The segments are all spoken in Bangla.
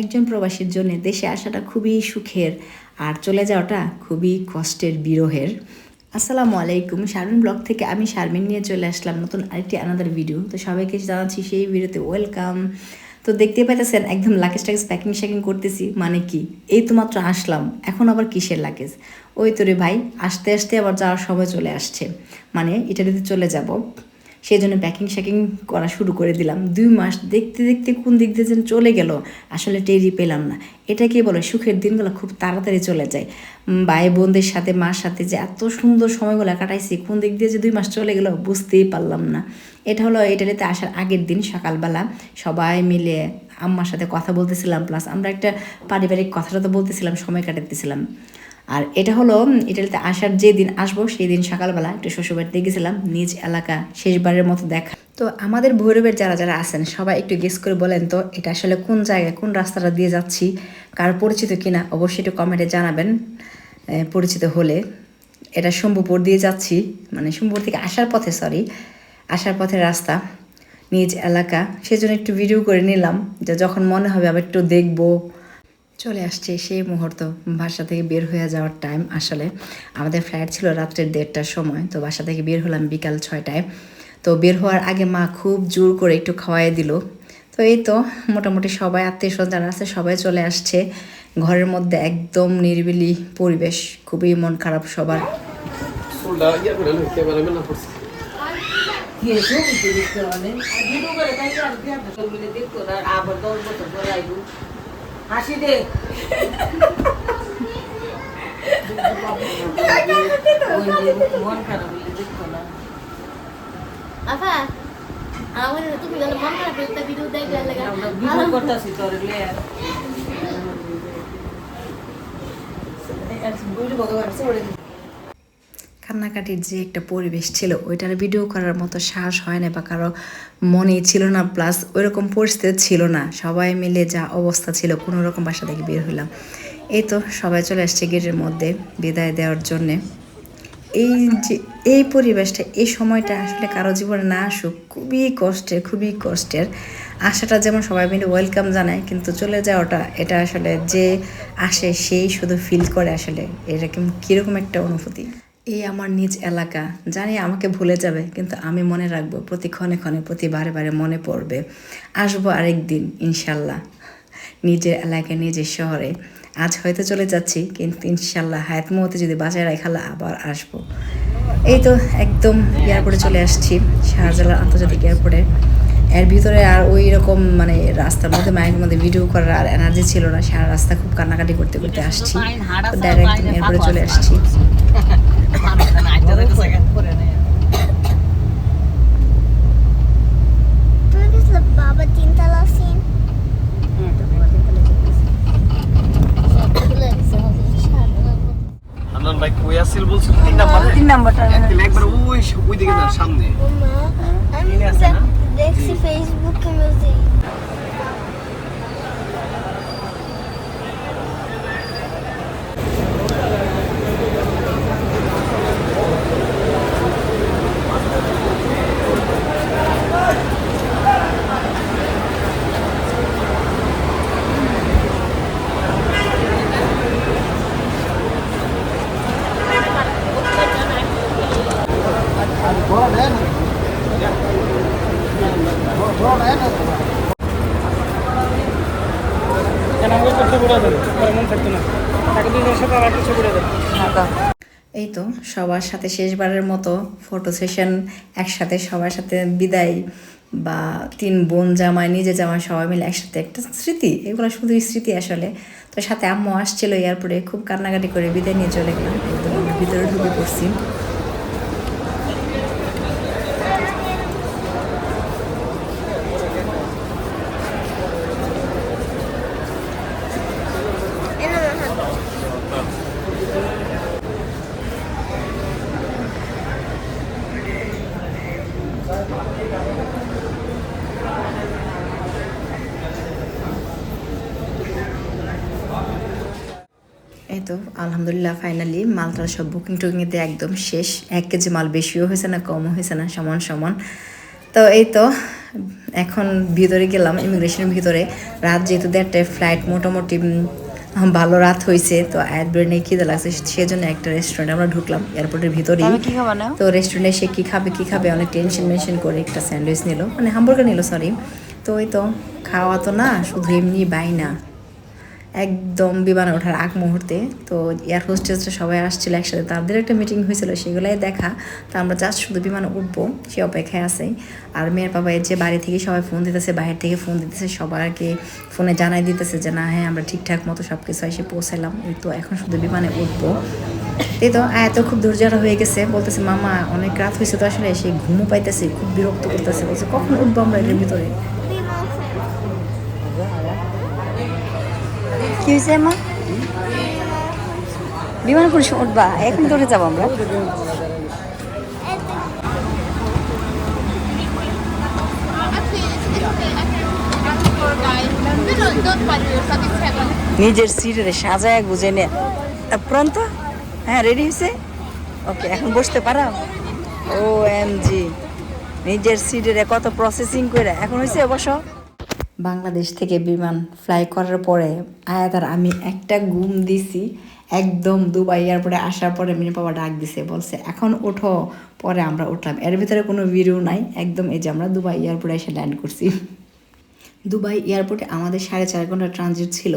একজন প্রবাসীর জন্য দেশে আসাটা খুবই সুখের আর চলে যাওয়াটা খুবই কষ্টের, বিরহের। আসসালামু আলাইকুম, শারমিন ব্লগ থেকে আমি শারমিন নিয়ে চলে আসলাম নতুন আরেকটি আনাদার ভিডিও তো সবাইকে জানাচ্ছি সেই ভিডিওতে ওয়েলকাম তো দেখতে পাইতেছেন একদম লাগেজ টাগেজ প্যাকিং শ্যাকিং করতেছি মানে কি? এই তো মাত্র আসলাম, এখন আবার কিসের লাগেজ ওই তো রে ভাই, আসতে আসতে আবার যাওয়ার সময় চলে আসছে। মানে ইটালিতে চলে যাব। সেই জন্য প্যাকিং শ্যাকিং করা শুরু করে দিলাম। দুই মাস দেখতে দেখতে কোন দিক দিয়ে যেন চলে গেল, আসলে টেরি পেলাম না। এটাকে বলে? সুখের দিনগুলো খুব তাড়াতাড়ি চলে যায়। ভাই বোনদের সাথে, মার সাথে যে এত সুন্দর সময়গুলো কাটাইছি, কোন দিক দিয়ে যে দুই মাস চলে গেল বুঝতেই পারলাম না। এটা হলো ইটালিতে আসার আগের দিন সকালবেলা। সবাই মিলে আম্মার সাথে কথা বলতেছিলাম প্লাস আমরা একটা পারিবারিক কথাটা তো বলতেছিলাম, সময় কাটাতেছিলাম আর এটা হলো ইটালিতে আসার যে দিন আসব সেই দিন সকালবেলা একটু শ্বশুরবাড়িতে গেছিলাম, নিজ এলাকা, শেষবারের মতো দেখা। তো আমাদের ভৈরবের যারা যারা আছেন, সবাই একটু গেস করে বলেন তো, এটা আসলে কোন জায়গায়, কোন রাস্তাটা দিয়ে যাচ্ছি, কার পরিচিত কিনা, অবশ্যই একটু কমেন্টে জানাবেন পরিচিত হলে। এটা শম্ভুপুর দিয়ে যাচ্ছি মানে শম্ভুপুর থেকে আসার পথে সরি আসার পথে রাস্তা, নিজ এলাকা। সেজন্য একটু ভিডিও করে নিলাম, যে যখন মনে হবে আবার একটু দেখব। চলে আসছে সেই মুহূর্ত, বাসা থেকে বের হয়ে যাওয়ার টাইম আসলে। আমাদের ফ্লাইট ছিল রাত্রের দেড়টার সময়, তো বাসা থেকে বের হলাম বিকাল ছয়টায়। তো বের হওয়ার আগে মা খুব জোর করে একটু খাওয়াই দিল। তো এই তো মোটামুটি সবাই আত্মীয় স্বজন যারা আছে, সবাই চলে আসছে। ঘরের মধ্যে একদম নিরিবিলি পরিবেশ, খুবই মন খারাপ সবার। হাসি দে। মন খারাপ দেখতো না আফা আমার তুমি গেলে মন খারাপ একটা ভিডিও লাগে আমরা ভিডিও করতেছি তোর লে কান্নাকাটির যে একটা পরিবেশ ছিল, ওইটার ভিডিও করার মতো সাহস হয় না বা কারও মনে ছিল না প্লাস ওইরকম পরিস্থিতি ছিল না। সবাই মিলে যা অবস্থা ছিল, কোনো রকম বাসা থেকে বের হলাম এই তো সবাই চলে আসছে গেটের মধ্যে বিদায় দেওয়ার জন্যে। এই যে, এই পরিবেশটা, এই সময়টা আসলে কারও জীবনে না আসুক, খুবই কষ্টের খুবই কষ্টের। আসাটা যেমন সবাই মিলে ওয়েলকাম জানায়, কিন্তু চলে যাওয়াটা, এটা আসলে যে আসে, সেই শুধু ফিল করে আসলে। এরকম কীরকম একটা অনুভূতি? এই আমার নিজ এলাকা। জানি আমাকে ভুলে যাবে কিন্তু আমি মনে রাখব প্রতি ক্ষণে ক্ষণে প্রতি বারে বারে মনে পড়বে। আসব আরেক দিন ইনশাল্লাহ। নিজের এলাকায় নিজের শহরে। আজ হয়তো চলে যাচ্ছি কিন্তু ইনশাল্লাহ হায়াত মুহূর্তে যদি বাঁচায় রাখালে আবার আসব। এই তো একদম এয়ারপোর্টে চলে আসছি শাহজালাল আন্তর্জাতিক এয়ারপোর্টে। এর ভিতরে আর ওই রকম মানে রাস্তার মধ্যে মায়ের মধ্যে ভিডিও করার আর এনার্জি ছিল না। সারা রাস্তা খুব কান্নাকাটি করতে করতে আসছি। ডাইরেক্ট এয়ারপোর্টে চলে আসছি। বাবা তিনতলা সিন হান্নান ভাই কই আসছিল বলছিল তিন নাম্বারে তিন নাম্বারটা একবার ওই ওই দিকে না সামনে। আমি দেখছি ফেসবুকে মিউজিক এই তো সবার সাথে শেষবারের মতো ফটো সেশন একসাথে সবার সাথে বিদায় বা তিন বোন জামাই, নিজে জামাই সবাই মিলে একসাথে একটা স্মৃতি। এগুলো শুধুই স্মৃতি আসলে। তো সাথে আম্মু আসছিল এয়ারপোর্টে খুব কান্নাকাটি করে বিদায় নিয়ে চলে গেলাম। ভিতরে ঢুকে পড়ছি। এই তো আলহামদুলিল্লাহ ফাইনালি মালটার সব বুকিং টুকিং টুকিংতে একদম শেষ। এক কেজি মাল বেশিও হয়েছে না কমও হয়েছে না সমান সমান। তো এই তো এখন ভিতরে গেলাম ইমিগ্রেশনের ভিতরে। রাত যেহেতু দেড়টায় ফ্লাইট মোটামুটি ভালো রাত হয়েছে তো আয়াত বেরোনে খিদে লাগছে সেজন্য একটা রেস্টুরেন্টে আমরা ঢুকলাম এয়ারপোর্টের ভিতরেই। না? তো রেস্টুরেন্টে সে কী খাবে কী খাবে অনেক টেনশন মেনশন করে একটা স্যান্ডউইচ নিল মানে হামবার্গার নিল সরি তো ওই তো খাওয়া তো না শুধু এমনি বাই না। একদম বিমানে ওঠার আগ মুহূর্তে। তো এয়ার হোস্টেসরা সবাই আসছিল একসাথে। তাদের একটা মিটিং হয়েছিল, সেগুলাই দেখা। তো আমরা জাস্ট শুধু বিমানে উঠবো, সে অপেক্ষায় আছে। আর মেয়ের বাবা এর যে বাড়ি থেকে সবাই ফোন দিতেছে, বাইরে থেকে ফোন দিতেছে সবাইকে ফোনে জানাই দিতেছে যে, না হ্যাঁ আমরা ঠিকঠাক মতো সব কিছু এসে পৌঁছালাম তো এখন শুধু বিমানে উঠবো। এই তো এত খুব দুর্জয় হয়ে গেছে। বলতেছে, মামা, অনেক রাত হয়েছে তো আসলে। সে ঘুমও পাইতেছে, খুব বিরক্ত করতেছে। বলছে, কখন উঠবো আমরা এটার ভিতরে? কি হয়েছে মা বিমান পুলিশ উঠবা, এখন উঠে যাব আমরা। নিজের সিটে সাজায় গুজে নে। প্রান্ত? হ্যাঁ রেডি হয়েছে? ওকে এখন বসতে পারো? ও এম জি নিজের সিটের কত প্রসেসিং করে এখন হয়েছে, বসো। বাংলাদেশ থেকে বিমান ফ্লাই করার পরে আয়াত আর আমি একটা ঘুম দিছি, একদম দুবাই এয়ারপোর্টে আসার পরে মিনি বাবা ডাক দিছে, বলছে, এখন ওঠো। পরে আমরা উঠলাম। এর ভিতরে কোনো ভিডিও নাই, একদম এই যে আমরা দুবাই এয়ারপোর্টে এসে ল্যান্ড করছি। দুবাই এয়ারপোর্টে আমাদের সাড়ে চার ঘণ্টা ট্রানজিট ছিল,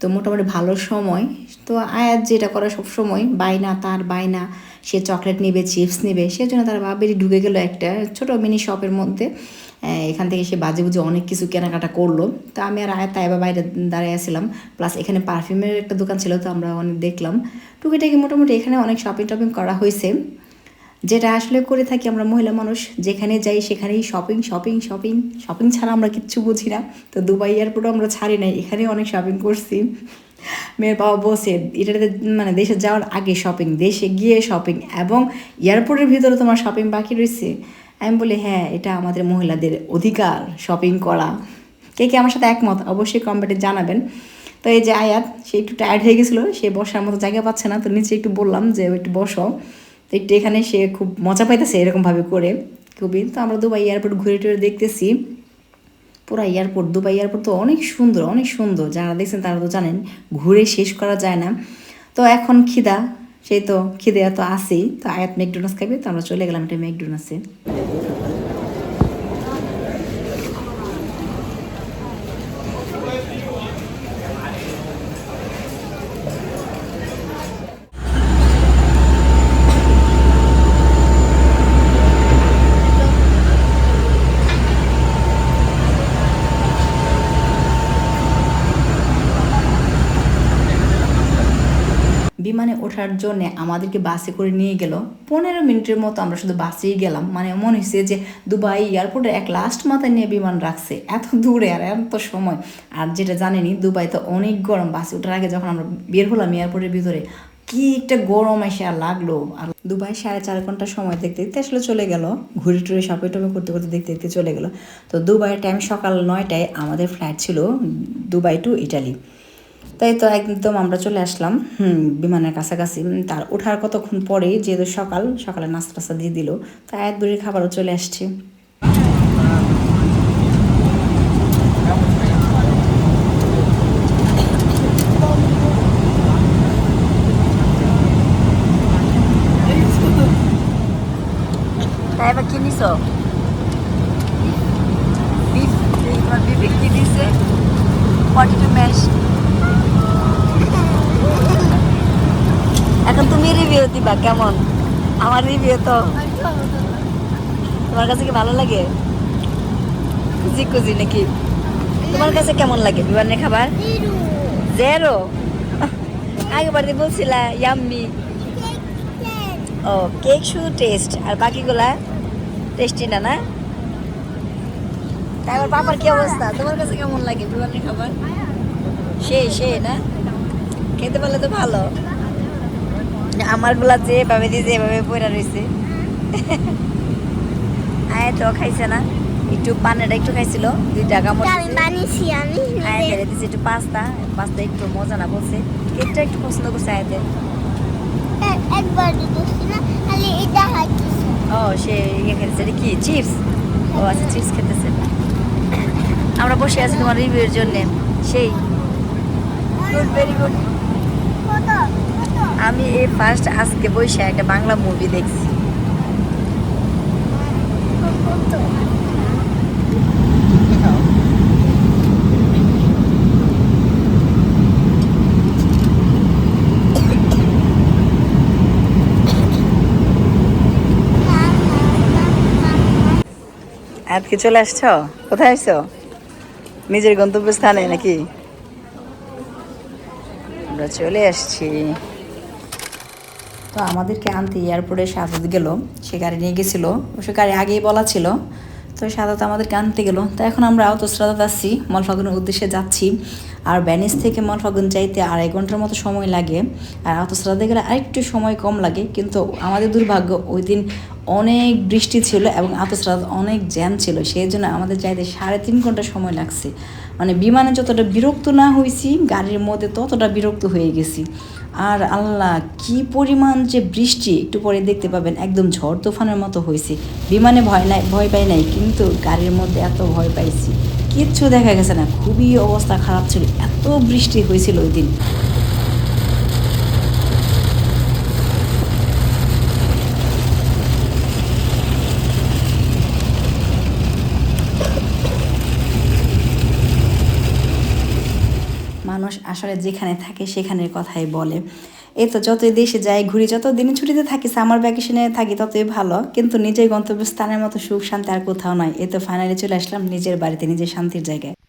তো মোটামুটি ভালো সময়। তো আয়াত যেটা করে সব সময় বাইনা তার বাইনা সে চকলেট নেবে, চিপস নেবে, সেজন্য তার বেরিয়ে ঢুকে গেলো একটা ছোট মিনি শপের মধ্যে। এখান থেকে সে বাজে বুঝে অনেক কিছু কেনাকাটা করল। তো আমি আর আয় তাই বা বাইরে দাঁড়িয়ে আসছিলাম প্লাস এখানে পারফিউমের একটা দোকান ছিল, তো আমরা অনেক দেখলাম। টুকিটাকি মোটামুটি এখানে অনেক শপিং টপিং করা হয়েছে। যেটা আসলে করে থাকি আমরা মহিলা মানুষ, যেখানে যাই সেখানেই শপিং শপিং শপিং শপিং ছাড়া আমরা কিচ্ছু বুঝি না। তো দুবাই এয়ারপোর্টও আমরা ছাড়ি নাই এখানে অনেক শপিং করছি। মেয়ের বাবা বসে এটাতে মানে দেশে যাওয়ার আগে শপিং দেশে গিয়ে শপিং এবং এয়ারপোর্টের ভিতরে তোমার শপিং বাকি রয়েছে? আমি বলি হ্যাঁ এটা আমাদের মহিলাদের অধিকার শপিং করা। কে কে আমার সাথে একমত, অবশ্যই কমেন্টে জানাবেন। তো এই যে আয়াত, সে একটু টায়ার্ড হয়ে গেছিল, সে বসার মতো জায়গা পাচ্ছে না। তো নিচে একটু বললাম যে, একটু বসো। তো একটু এখানে সে খুব মজা পাইতেছে এরকমভাবে করে। খুবই তো আমরা দুবাই এয়ারপোর্ট ঘুরে টুরে দেখতেছি। পুরা এয়ারপোর্ট, দুবাই এয়ারপোর্ট তো অনেক সুন্দর অনেক সুন্দর। যারা দেখছেন তারা তো জানেন, ঘুরে শেষ করা যায় না। তো এখন খিদা, সেই তো খিদে তো আসেই তো আয়াত ম্যাকডোনাস খাবে, তো আমরা চলে গেলাম এটা ম্যাকডোনাসে বিমানে ওঠার জন্য আমাদেরকে বাসে করে নিয়ে গেল। পনেরো মিনিটের মতো আমরা শুধু বাসেই গেলাম। মানে মনে হয়েছে যে দুবাই এয়ারপোর্টে এক লাস্ট মাথায় নিয়ে বিমান রাখছে। এত দূরে আর এত সময়। আর যেটা জানেনি দুবাই তো অনেক গরম। বাসে ওঠার আগে যখন আমরা বের হলাম এয়ারপোর্টের ভিতরে, কি একটা গরম এসে আর লাগল। আর দুবাই সাড়ে চার ঘণ্টা সময় দেখতে দেখতে আসলে চলে গেল। ঘুরে টুরে শপে টপে করতে করতে দেখতে দেখতে চলে গেল। তো দুবাইয়ের টাইম সকাল নয়টায় আমাদের ফ্লাইট ছিল দুবাই টু ইটালি তাই তো একদম আমরা চলে আসলাম হুম বিমানের কাছাকাছি তার ওঠার কতক্ষণ পরে যেহেতু সকাল সকালে নাস্তা টাস্তা দিয়ে দিল তো এক বুড়ির খাবারও চলে আসছে তাই এবার কি বিফ তোমার বিফে কি দিছে ম্যাশ তুমি রিভিউ দিবা, কেমন? আমার রিভিউ তো তোমার কাছে কি ভালো লাগে? খুঁজি নাকি? তোমার কাছে কেমন লাগে বিমানের খাবার? জেরো আগেবার দিয়ে বলছিলা ইয়াম্মি ও কেক শুধু টেস্ট আর বাকিগুলা টেস্টি না না? তারপর বাবার কি অবস্থা? তোমার কাছে কেমন লাগে বিমানের খাবার? সেই সেই না? খেতে পারলে তো ভালো। আমারগুলা যেভাবে দিয়ে যেভাবে পড়া রয়েছে আয় তো খাইছে না। একটু পানেটা একটু খাইছিল দুই টাকা মতো আয়াতের দিচ্ছে একটু পাস্তা পাস্তা একটু মজা না বলছে। কেকটা একটু পছন্দ করছে আয়াতের ও সে ইয়ে খেয়েছে কি চিপস? ও আচ্ছা চিপস খেতেছে। আমরা বসে আছি তোমার রিভিউর জন্য। সেই। গুড ভেরি গুড আমি এই ফার্স্ট আজকে বসে একটা বাংলা মুভি দেখছি। আজকে চলে আসছো? কোথায় আসছো নিজের গন্তব্যস্থানে নাকি? আমরা চলে আসছি। তো আমাদেরকে আনতে এয়ারপোর্টে সাদত গেল। সে গাড়ি নিয়ে গেছিল। সে গাড়ি আগেই বলা ছিল। তো সাদত আমাদেরকে আনতে গেল। তো এখন আমরা আউতস্রাদাত আসছি মলফাগুনের উদ্দেশ্যে যাচ্ছি। আর ব্যানিস থেকে মলফাগুন যাইতে আড়াই ঘণ্টার মতো সময় লাগে। আর আউতস্রাদে গেলে আরেকটু সময় কম লাগে। কিন্তু আমাদের দুর্ভাগ্য, ওই দিন অনেক বৃষ্টি ছিল এবং আতস্রাদ অনেক জ্যাম ছিল, সেই জন্য আমাদের যাইতে সাড়ে তিন ঘণ্টা সময় লাগছে। মানে বিমানে যতটা বিরক্ত না হয়েছি গাড়ির মধ্যে ততটা বিরক্ত হয়ে গেছি। আর আল্লাহ, কি পরিমাণ যে বৃষ্টি, একটু পরে দেখতে পাবেন, একদম ঝড় তুফানের মতো হয়েছে বিমানে ভয় নাই, ভয় পাই নাই, কিন্তু গাড়ির মধ্যে এত ভয় পাইছি। কিচ্ছু দেখা গেছে না, খুবই অবস্থা খারাপ ছিল, এত বৃষ্টি হয়েছিল ওই দিন মানুষ আসলে যেখানে থাকে সেখানের কথাই বলে। এই তো যতই দেশে যাই, ঘুরি যত দিনে ছুটিতে থাকি সামার ভ্যাকেশনে থাকি, ততই ভালো। কিন্তু নিজের গন্তব্যস্থানের মতো সুখ, শান্তি আর কোথাও নয় এই তো ফাইনালি চলে আসলাম নিজের বাড়িতে, নিজের শান্তির জায়গায়।